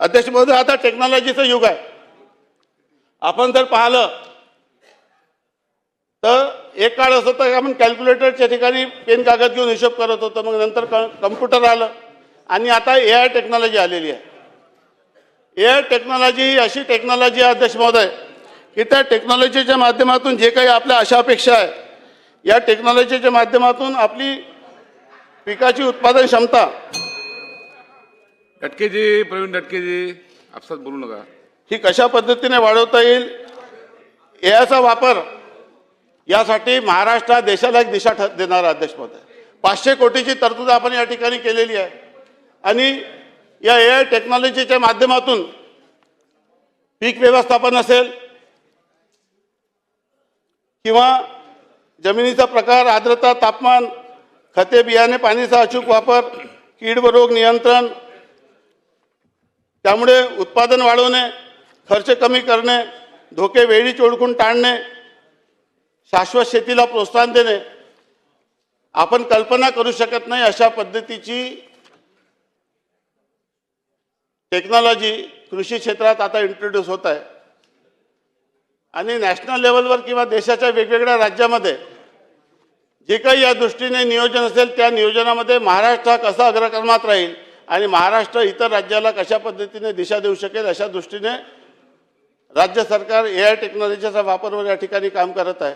अध्यक्ष महोदय आता टेक्नॉलॉजीचं युग आहे. आपण जर पाहिलं तर एक काळ असं तर आपण कॅल्क्युलेटरच्या ठिकाणी पेन कागद घेऊन हिशोब करत होतो मग नंतर क कम्प्युटर आलं आणि आता ए आय टेक्नॉलॉजी आलेली आहे. ए आय टेक्नॉलॉजी ही अशी टेक्नॉलॉजी आहे अध्यक्ष महोदय की त्या टेक्नॉलॉजीच्या माध्यमातून जे काही आपल्या अशा अपेक्षा आहे या टेक्नॉलॉजीच्या माध्यमातून आपली पिकाची उत्पादन क्षमता डटकेजी प्रवीण डटकेजी आपसात बोलू नका ही कशा पद्धतीने वाढवता येईल याचा वापर यासाठी महाराष्ट्र देशाला एक दिशा ठ देणारा अध्यक्ष आहे. पाचशे कोटीची तरतूद आपण या ठिकाणी केलेली आहे. आणि या ए आय टेक्नॉलॉजीच्या माध्यमातून पीक व्यवस्थापन असेल किंवा जमिनीचा प्रकार आर्द्रता तापमान खते बियाणे पाणीचा अचूक वापर कीड व रोग नियंत्रण त्यामुळे उत्पादन वाढवणे खर्च कमी करणे धोके वेळीच ओळखून टाळणे शाश्वत शेतीला प्रोत्साहन देणे आपण कल्पना करू शकत नाही अशा पद्धतीची टेक्नॉलॉजी कृषी क्षेत्रात आता इंट्रोड्यूस होत आहे. आणि नॅशनल लेवलवर किंवा देशाच्या वेगवेगळ्या राज्यामध्ये जे काही या दृष्टीने नियोजन असेल त्या नियोजनामध्ये महाराष्ट्र हा कसा अग्रक्रमात राहील आणि महाराष्ट्र इतर राज्याला कशा पद्धतीने दिशा देऊ शकेल अशा दृष्टीने राज्य सरकार ए आय टेक्नॉलॉजीचा वापरवर या ठिकाणी काम करत आहे.